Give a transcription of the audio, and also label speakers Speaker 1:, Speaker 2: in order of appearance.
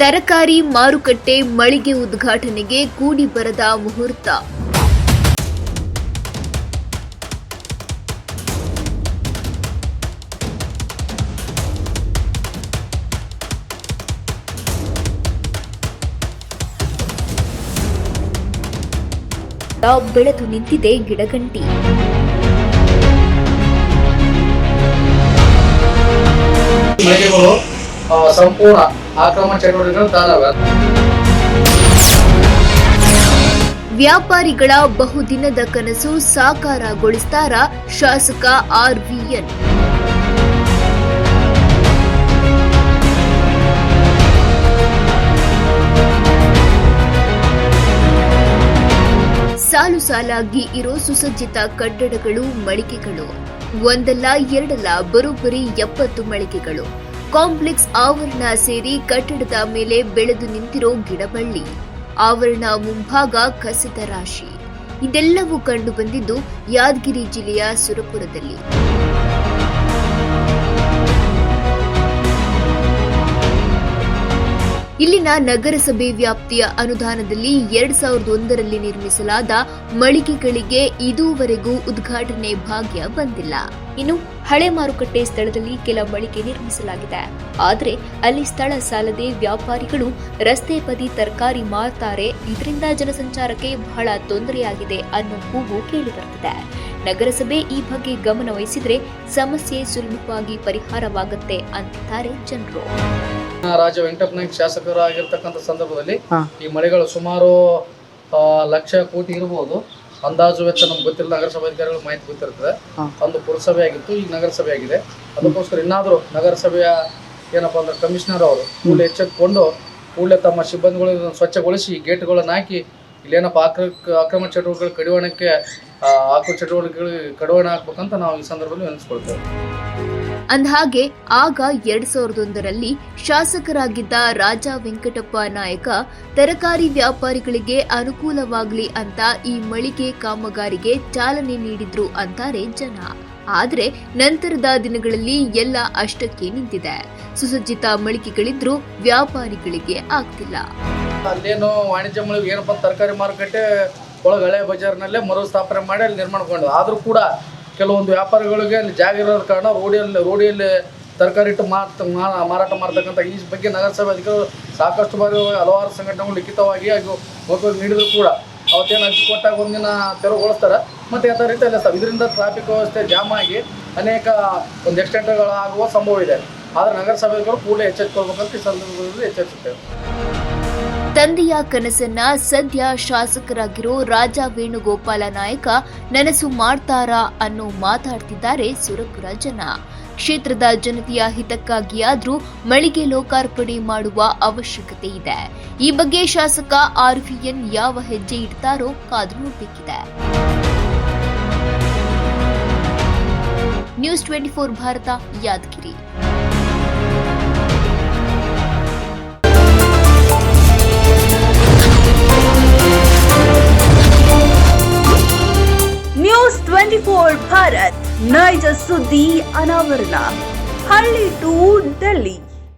Speaker 1: ತರಕಾರಿ ಮಾರುಕಟ್ಟೆ ಮಳಿಗೆ ಉದ್ಘಾಟನೆಗೆ ಕೂಡಿ ಬರದ ಮುಹೂರ್ತ. ಬೆಳೆದು ನಿಂತಿದೆ ಗಿಡಗಂಟಿ.
Speaker 2: ಸಂಪೂರ್ಣ ಆಕ್ರಮಣ ಚಟುವಟಿಕೆಗಳು ತಾಳವೆ
Speaker 1: ವ್ಯಾಪಾರಿಗಳ ಬಹುದಿನದ ಕನಸು ಸಾಕಾರಗೊಳಿಸ್ತಾರ ಶಾಸಕ ಆರ್ವಿಎನ್. ಸಾಲು ಸಾಲಾಗಿ ಇರೋ ಸುಸಜ್ಜಿತ ಕಟ್ಟಡಗಳು ಮಳಿಗೆಗಳು. ಒಂದಲ್ಲ ಎರಡಲ್ಲ ಬರೋಬ್ಬರಿ ಎಪ್ಪತ್ತು ಮಳಿಗೆಗಳು. ಕಾಂಪ್ಲೆಕ್ಸ್ ಆವರಣ ಸೇರಿ ಕಟ್ಟಡದ ಮೇಲೆ ಬೆಳೆದು ನಿಂತಿರೋ ಗಿಡಬಳ್ಳಿ ಆವರಣ ಮುಂಭಾಗ ಕಸದ ರಾಶಿ. ಇದೆಲ್ಲವೂ ಕಂಡು ಬಂದಿದ್ದು ಯಾದಗಿರಿ ಜಿಲ್ಲೆಯ ಸುರಪುರದಲ್ಲಿ. ಇಲ್ಲಿನ ನಗರಸಭೆ ವ್ಯಾಪ್ತಿಯ ಅನುದಾನದಲ್ಲಿ ಎರಡ್ ಸಾವಿರದ ಒಂದರಲ್ಲಿ ನಿರ್ಮಿಸಲಾದ ಮಳಿಗೆಗಳಿಗೆ ಇದುವರೆಗೂ ಉದ್ಘಾಟನೆ ಭಾಗ್ಯ ಬಂದಿಲ್ಲ. ಇನ್ನು ಹಳೆ ಮಾರುಕಟ್ಟೆ ಸ್ಥಳದಲ್ಲಿ ಕೆಲ ಮಳಿಗೆ ನಿರ್ಮಿಸಲಾಗಿದೆ. ಆದರೆ ಅಲ್ಲಿ ಸ್ಥಳ ಸಾಲದೆ ವ್ಯಾಪಾರಿಗಳು ರಸ್ತೆ ಬದಿ ತರಕಾರಿ ಮಾರ್ತಾರೆ. ಇದರಿಂದ ಜನಸಂಚಾರಕ್ಕೆ ಬಹಳ ತೊಂದರೆಯಾಗಿದೆ ಅನ್ನೋ ಕೂಗು ಕೇಳಿಬರುತ್ತಿದೆ. ನಗರಸಭೆ ಈ ಬಗ್ಗೆ ಗಮನ ವಹಿಸಿದ್ರೆ ಸಮಸ್ಯೆ ಸುಲಭವಾಗಿ ಪರಿಹಾರವಾಗುತ್ತೆ ಅಂತಿದ್ದಾರೆ ಜನರು.
Speaker 2: ರಾಜ ವೆಂಕಟಪ್ಪನಾಯಕ್ ಶಾಸಕರಾಗಿರ್ತಕ್ಕಂಥ ಸಂದರ್ಭದಲ್ಲಿ ಈ ಮಳೆಗಳು ಸುಮಾರು ಲಕ್ಷ ಕೋಟಿ ಇರಬಹುದು ಅಂದಾಜು ವೆಚ್ಚ ನಮ್ಗೆ ಗೊತ್ತಿಲ್ಲ ನಗರಸಭೆ ಅಧಿಕಾರಿಗಳು ಮಾಹಿತಿ ಗೊತ್ತಿರ್ತದೆ. ಒಂದು ಪುರಸಭೆ ಆಗಿತ್ತು ಈಗ ನಗರಸಭೆ ಆಗಿದೆ ಅದಕ್ಕೋಸ್ಕರ ಇನ್ನಾದರೂ ನಗರಸಭೆಯ ಏನಪ್ಪಾ ಅಂದ್ರೆ ಕಮಿಷನರ್ ಅವರು ಕೂಡಲೇ ಎಚ್ಚೆತ್ಕೊಂಡು ಕೂಡಲೇ ತಮ್ಮ ಸಿಬ್ಬಂದಿಗಳು ಇದನ್ನ ಸ್ವಚ್ಛಗೊಳಿಸಿ ಗೇಟ್ಗಳನ್ನು ಹಾಕಿ ಇಲ್ಲೇನಪ್ಪ ಆಕ್ರ ಅಕ್ರಮ ಚಟುವಟಿಕೆಗಳು ಕಡಿವಾಣಕ್ಕೆ ಆ, ಚಟುವಟಿಕೆಗಳಿಗೆ ಚಟುವಟಿಕೆಗಳು ಕಡಿವಾಣ ಹಾಕ್ಬೇಕಂತ ನಾವು ಈ ಸಂದರ್ಭದಲ್ಲಿ ಅನಿಸ್ಕೊಳ್ತೇವೆ
Speaker 1: ಅಂದಹಾಗೆ ಆಗ ಎರಡ್ ಸಾವಿರದ ಒಂದರಲ್ಲಿ ಶಾಸಕರಾಗಿದ್ದ ರಾಜಾ ವೆಂಕಟಪ್ಪ ನಾಯಕ ತರಕಾರಿ ವ್ಯಾಪಾರಿಗಳಿಗೆ ಅನುಕೂಲವಾಗಲಿ ಅಂತ ಈ ಮಳಿಗೆ ಕಾಮಗಾರಿಗೆ ಚಾಲನೆ ನೀಡಿದ್ರು ಅಂತಾರೆ ಜನ. ಆದ್ರೆ ನಂತರದ ದಿನಗಳಲ್ಲಿ ಎಲ್ಲ ಅಷ್ಟಕ್ಕೆ ನಿಂತಿದೆ. ಸುಸಜ್ಜಿತ ಮಳಿಗೆಗಳಿದ್ರೂ ವ್ಯಾಪಾರಿಗಳಿಗೆ ಆಗ್ತಿಲ್ಲ.
Speaker 2: ಅಲ್ಲೇನು ವಾಣಿಜ್ಯ ಮಳಿಗೆ ಏನಪ್ಪ ತರಕಾರಿ ಮಾರುಕಟ್ಟೆ ಒಳಗೆ ಹಳೆ ಬಜಾರ್ನಲ್ಲೇ ಮರುಸ್ಥಾಪನೆ ಮಾಡಿ ಅಲ್ಲಿ ನಿರ್ಮಾಣಗೊಂಡು ಆದರೂ ಕೂಡ ಕೆಲವೊಂದು ವ್ಯಾಪಾರಿಗಳಿಗೆ ಅಲ್ಲಿ ಜಾಗ ಇರೋದ ಕಾರಣ ರೋಡಿಯಲ್ಲಿ ರೋಡಿಯಲ್ಲಿ ತರಕಾರಿ ಇಟ್ಟು ಮಾರ್ತ ಮಾರಾಟ ಮಾಡ್ತಕ್ಕಂಥ ಈ ಬಗ್ಗೆ ನಗರಸಭೆ ಅಧಿಕಾರಿ ಸಾಕಷ್ಟು ಬಾರಿ ಹಲವಾರು ಸಂಘಟನೆಗಳು ಲಿಖಿತವಾಗಿ ಹಾಗೂ ಒಪ್ಪಿಗೆ ನೀಡಿದ್ರು ಕೂಡ. ಅವತ್ತೇನು ಅರ್ಜಿ ಕೊಟ್ಟಾಗ ಒಂದಿನ ತೆರವುಗೊಳಿಸ್ತಾರೆ ಮತ್ತು ಯಾವ ರೀತಿ ಅಲ್ಲ ಸರ್. ಇದರಿಂದ ಟ್ರಾಫಿಕ್ ವ್ಯವಸ್ಥೆ ಜಾಮ್ ಆಗಿ ಅನೇಕ ಒಂದು ಆಗುವ ಸಂಭವ ಇದೆ. ಆದರೆ ನಗರಸಭೆಗಳು ಕೂಡಲೇ ಎಚ್ಚೆತ್ತುಕೊಳ್ಬೇಕಂತ ಈ ಸಂದರ್ಭದಲ್ಲಿ ಎಚ್ಚರಿಸುತ್ತೇವೆ.
Speaker 1: ತಂದೆಯ ಕನಸನ್ನ ಸದ್ಯ ಶಾಸಕರಾಗಿರೋ ರಾಜ ವೇಣುಗೋಪಾಲ ನಾಯಕ ನನಸು ಮಾಡ್ತಾರಾ ಅನ್ನೋ ಮಾತಾಡ್ತಿದ್ದಾರೆ ಸುರಪುರ ಜನ ಕ್ಷೇತ್ರದ ಜನತೆಯ ಹಿತಕ್ಕಾಗಿಯಾದ್ರೂ ಮಳಿಗೆ ಲೋಕಾರ್ಪಣೆ ಮಾಡುವ ಅವಶ್ಯಕತೆ ಇದೆ. ಈ ಬಗ್ಗೆ ಶಾಸಕ ಆರ್ವಿಎನ್ ಯಾವ ಹೆಜ್ಜೆ ಇಡ್ತಾರೋ ಕಾದು ನೋಡಬೇಕಿದೆ. News twenty four Bharat, Yadagiri.
Speaker 3: Twenty four Bharat ನೈಜ ಸುದ್ದಿ ಅನಾವರಣ ಹಳ್ಳಿ ಟು ಡೆಲ್ಲಿ